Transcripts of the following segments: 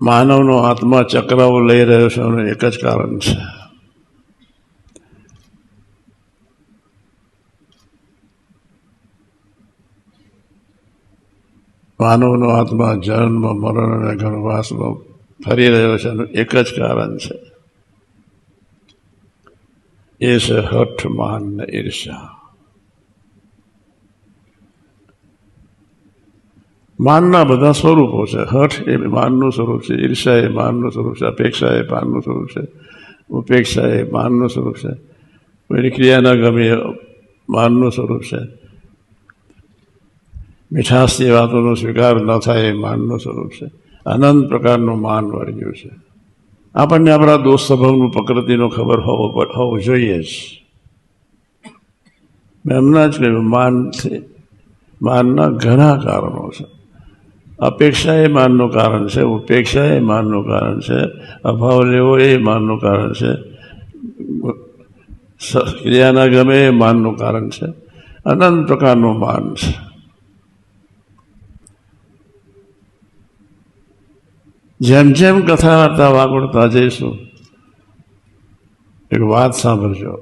માનવનો આત્મા ચક્રાઓ લઈ રહ્યો છે, એનું એક જ કારણ છે. માનવનો આત્મા જન્મ, મરણ અને ગર્ભવાસમાં ફરી રહ્યો છે, એનું એક જ કારણ છે. એ છે હઠ, માન ને ઈર્ષા માનના બધા સ્વરૂપો છે. હઠ એ માનનું સ્વરૂપ છે ઈર્ષા એ માનનું સ્વરૂપ છે, અપેક્ષા એ માનનું સ્વરૂપ છે, ઉપેક્ષા એ માનનું સ્વરૂપ છે. કોઈની ક્રિયા ન ગમે એ માનનું સ્વરૂપ છે. મીઠાશની વાતોનો સ્વીકાર ન થાય એ માનનું સ્વરૂપ છે. અનંત પ્રકારનું માન વર્ગ્યું છે. આપણને આપણા દોષ સ્વભાવનું પ્રકૃતિનો ખબર હોવો હોવું જોઈએ જ. મેં હમણાં જ કહ્યું, માન છે, માનના ઘણા કારણો છે. અપેક્ષા એ માનનું કારણ છે, ઉપેક્ષા એ માનનું કારણ છે, અભાવ લેવો એ માનનું કારણ છે ક્રિયાના ગમે એ માનનું કારણ છે, અનંત પ્રકારનું માન છે. જેમ જેમ કથા વાર્તા વાગોળતા જઈશું, એક વાત સાંભળજો.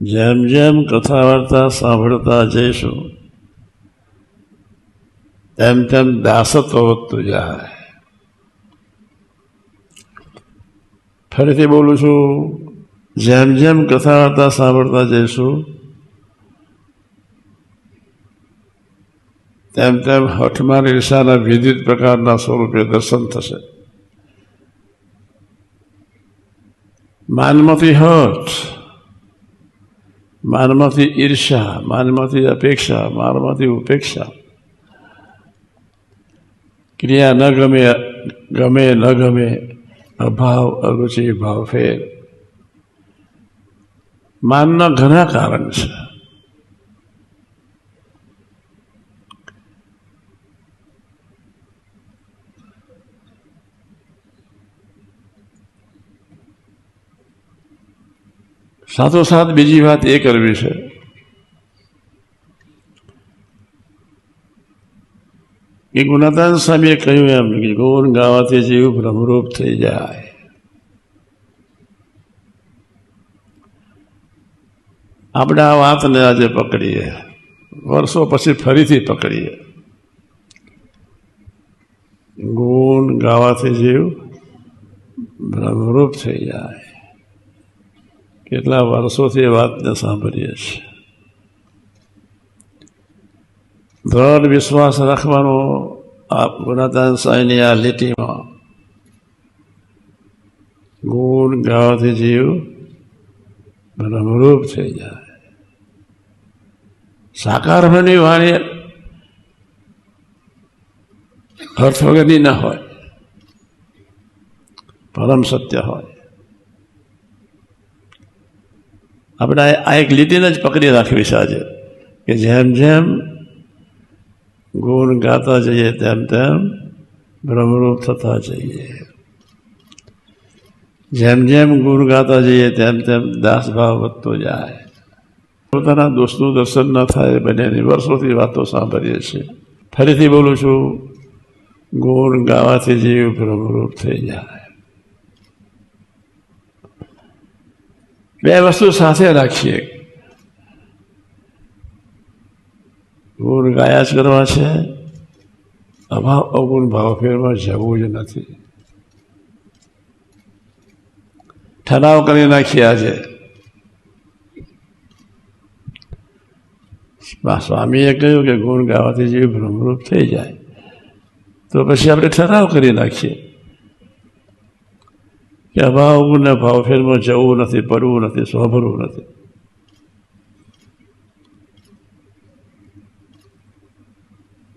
જેમ જેમ કથા વાર્તા સાંભળતા જઈશું તેમ તેમ દાસત્વ વધતું જાય. ફરીથી બોલું છું, જેમ જેમ કથા વાર્તા સાંભળતા જઈશું, તેમ તેમ હઠમાન ઈર્ષાના વિવિધ પ્રકારના સ્વરૂપે દર્શન થશે. માનમાંથી હઠ, માનમાંથી ઈર્ષા માનમાંથી અપેક્ષા, માનમાંથી ઉપેક્ષા ક્રિયા ન ગમે ગમે ન ગમે અભાવ અરુચિ ભાવફેર માનના ઘણા કારણ છે સાથોસાથ બીજી વાત એ કરવી છે કે ગુનાદાન સ્વામીએ કહ્યું એમ કે ગુણ ગાવાથી જીવ ભ્રમરૂપ થઈ જાય. આપણે આ વાતને આજે પકડીએ. વર્ષો પછી ફરીથી પકડીએ. ગુણ ગાવાથી જીવ ભ્રમરૂપ થઈ જાય. કેટલા વર્ષોથી એ વાતને સાંભળીએ છીએ. દ્રઢ વિશ્વાસ રાખવાનો આ ગુણાતાન સાંઈની આ લીટીમાં. ગુણ ગાવાથી જીવ બ્રહ્મરૂપ થઈ જાય. સાકાર હોવાની વાણી અર્થ વગરની ન હોય. પરમ સત્ય હોય. આપણે આ એક લીટીને જ પકડી રાખવી છે આજે. કે જેમ જેમ ગુણ ગાતા જઈએ તેમ તેમ બ્રહ્મરૂપ થતા જઈએ જેમ જેમ ગુણ ગાતા જઈએ તેમ તેમ દાસભાવ વધતો જાય પોતાના દોસ્તનું દર્શન ન થાય બંનેની વર્ષોથી વાતો સાંભળીએ છીએ। ફરીથી બોલું છું, ગુણ ગાવાથી જીવ ભ્રમરૂપ થઈ જાય। બે વસ્તુ સાથે રાખીએ ગુણ ગાયા જ કરવા છે. અભાવ અવગુણ ભાવફેરમાં જવું જ નથી. ઠરાવ કરી નાખીએ આજે. સ્વામીએ કહ્યું કે ગુણ ગાવાથી જે ભ્રમરૂપ થઈ જાય. તો પછી આપણે ઠરાવ કરી નાખીએ. કે અભાવ ને ભાવફેરમાં જવું નથી, પડવું નથી સ્વભરવું નથી.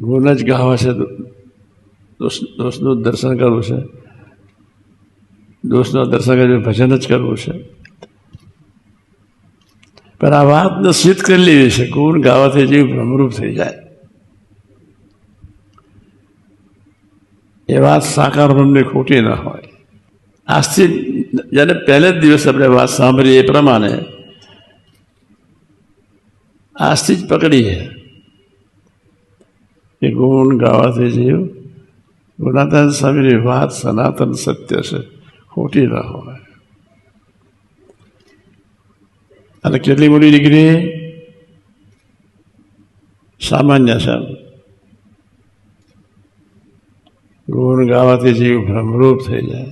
ગુણ જ ગાવા છે દોસ્તનું દર્શન કરવું છે. દોસ્તનું દર્શન કરીને ભજન જ કરવું છે. પણ આ વાતને સિદ્ધ કરી લેવી છે. ગુણ ગાવાથી જીવ ભ્રમરૂપ થઈ જાય. એ વાત સાકાર ભ્રમને ખોટી ના હોય. આજથી જ્યારે પહેલે જ દિવસ આપણે વાત સાંભળીએ એ પ્રમાણે આજથી જ પકડીએ. કે ગુણ ગાવાથી જીવ ગુણાતાન સ્વામીની વાત સનાતન સત્ય છે. ખોટી ન હોય. અને કેટલી મોટી ડિગ્રી? સામાન્ય છે. ગુણ ગાવાથી જીવ ભ્રમરૂપ થઈ જાય.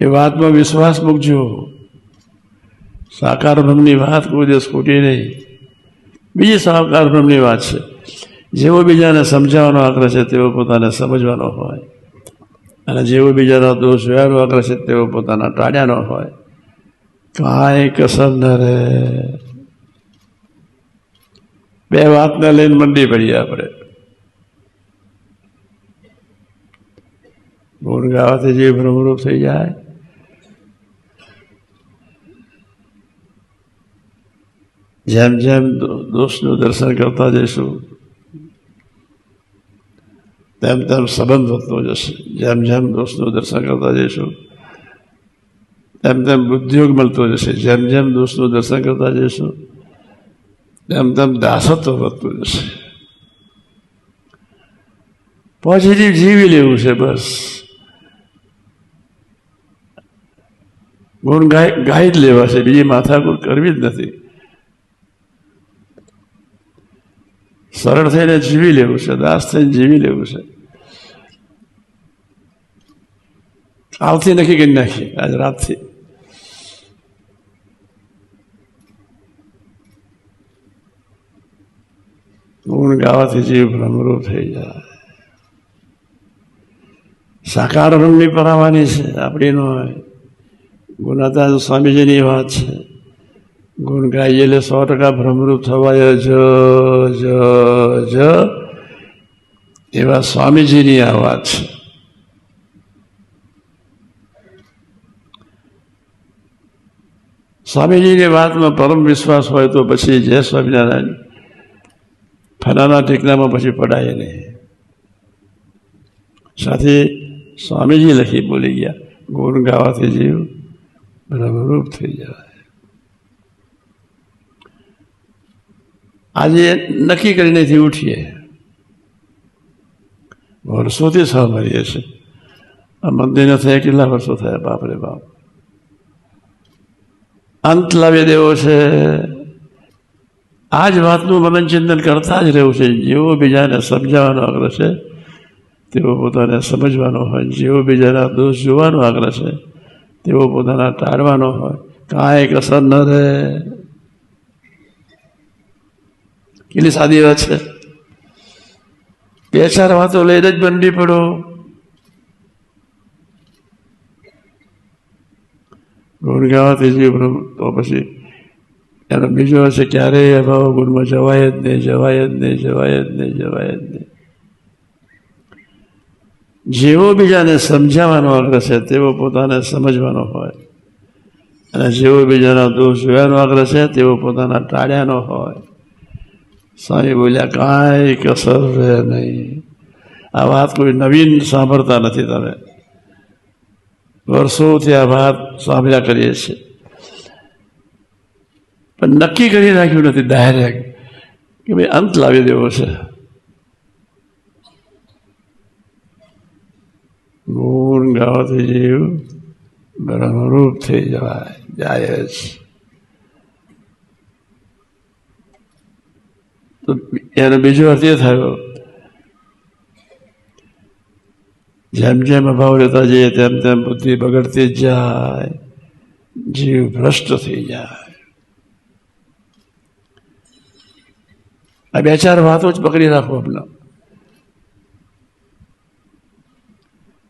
એ વાતમાં વિશ્વાસ મૂકજો. સાકાર ભ્રમની વાત કોઈ દિવસ ખોટી નહીં. બીજી સાકાર વાત છે. જેવો બીજાને સમજાવવાનો આગ્રહ છે, તેવો પોતાને સમજવાનો હોય. અને જેવો બીજાનો દોષ જોવાનો આગ્રહ છે, તેવો પોતાના ટાળ્યાનો હોય. કાંઈ કસર ન રહે. બે વાતને લઈને મંડી પડીએ આપણે. ગુણ ગાવાથી જે ભ્રમરૂપ થઈ જાય. જેમ જેમ દોષનું દર્શન કરતા જઈશું, તેમ તેમ સંબંધ વધતો જશે. જેમ જેમ દોષનું દર્શન કરતા જઈશું, તેમ તેમ બુદ્ધિયોગ મળતો જશે. જેમ જેમ દોષનું દર્શન કરતા જઈશું, તેમ તેમ દાસત્વ વધતું જશે. પોઝિટિવ જીવી લેવું છે બસ. ગુણ ગાઈ જ લેવા છે. બીજી માથાકૂટ કરવી જ નથી. સરળ થઈને જીવી લેવું છે દાસ થઈને જીવી લેવું છે આવતી નક્કી કરી નાખીએ આજ રાતથી ગુણ ગાવાથી જીવ ભ્રમરૂપ થઈ જાય સાકાર રંગની પરાવાની છે આપણી નો હોય ગુણાતા સ્વામીજીની વાત છે ગુણ ગાઈએ એટલે સો ટકા ભ્રમરૂપ થવાય જ એવા સ્વામીજીની આ વાત છે સ્વામીજીની વાતમાં પરમ વિશ્વાસ હોય તો પછી જય સ્વામિનારાયણ ફલાના ટેકનામાં પછી પડાય નહીં સાથે સ્વામીજી લખી બોલી ગયા ગુણ ગાવાથી જીવ ભ્રમરૂપ થઈ જાય આજે નક્કી કરીનેથી ઉઠીએ. વર્ષોથી સાંભળીએ છીએ. આ મંદિરને થયા કેટલા વર્ષો થયા? બાપરે બાપ. અંત લાવી દેવો છે. આ જ વાતનું મનન ચિંતન કરતા જ રહેવું છે. જેવો બીજાને સમજાવવાનો આગ્રહ છે તેવો પોતાને સમજવાનો હોય. જેવો બીજાના દોષ જોવાનો આગ્રહ છે તેવો પોતાના ટાળવાનો હોય. કાંઈ કસર ન રહે. કેટલી સાદી વાત છે. બે ચાર વાતો લઈને જ બનવી પડો. ગુણ જીવ તો પછી એનો બીજો હશે, ક્યારેય અભાવ ગુણમાં જવાય જ નહીં, જવાય જ નહીં, જવાય જ નહીં, જવાય જ નહીં. જેવો બીજાને સમજાવવાનો આગ્રહ છે, તેવો પોતાને સમજવાનો હોય. અને જેવો બીજાનો દોષ જોવાનો આગ્રહ છે, તેવો પોતાના ટાળ્યાનો હોય. સ્વામી બોલ્યા, કાંઈ કસર રહે નહીં. આ વાત કોઈ નવીન સાંભળતા નથી તમે. વર્ષોથી આ વાત સાંભળ્યા કરીએ છીએ. પણ નક્કી કરી નાખ્યું નથી ડાયરેક્ટ કે ભાઈ અંત લાવી દેવો છે. ગુણ ગાવાથી જીવ બ્રહ્મરૂપ થઈ જવાય, જાય જ. તો એનો બીજો અર્થ એ થયો, જેમ જેમ અભાવ રહેતા જઈએ તેમ તેમ બુદ્ધિ બગડતી જાય, જીવ ભ્રષ્ટ થઈ જાય. આ બે ચાર વાતો જ પકડી રાખો આપણે.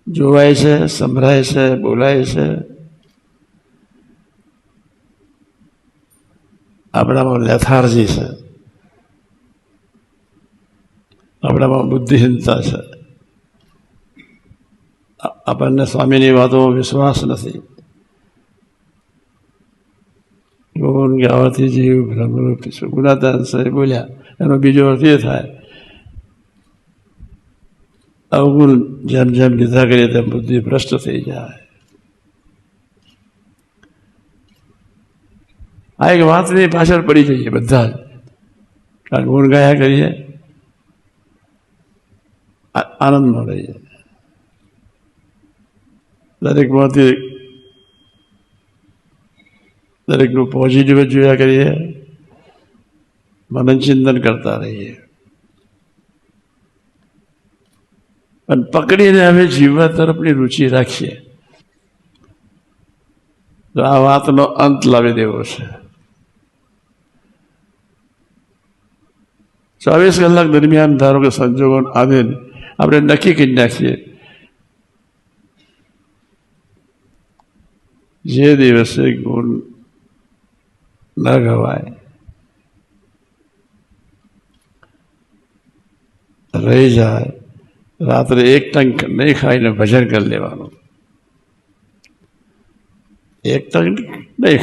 જોવાય છે, સંભળાય છે, બોલાય છે. આપણામાં લેથાર્જી છે. આપણામાં બુદ્ધિહીનતા છે આપણને સ્વામીની વાતોમાં વિશ્વાસ નથી ગુણ ગાવાથી જીવ ભ્રમરૂપ ગુણાતાન સાહેબ બોલ્યા એનો બીજો અર્થ એ થાય અવગુણ જેમ જેમ લીધા કરીએ તેમ બુદ્ધિ ભ્રષ્ટ થઈ જાય આ એક વાતની પાછળ પડી જઈએ બધા જ કારણ ગુણ ગાયા કરીએ આ- મળે રહીએ દરેકમાંથી દરેકનું પોઝિટિવ જોયા કરીએ. મનન ચિંતન કરતા રહીએ. અને પકડીને અમે જીવવા તરફની રુચિ રાખીએ. તો આ વાતનો અંત લાવી દેવો છે. ચોવીસ કલાક દરમિયાન ધારો કે સંજોગો આવે ને આપણે નક્કી કરી નાખીએ જે દિવસે ગુણ ન ગવાય રહી જાય રાત્રે એક ટંક નહીં ખાઈને ભજન કરી લેવાનું એક ટંક નહીં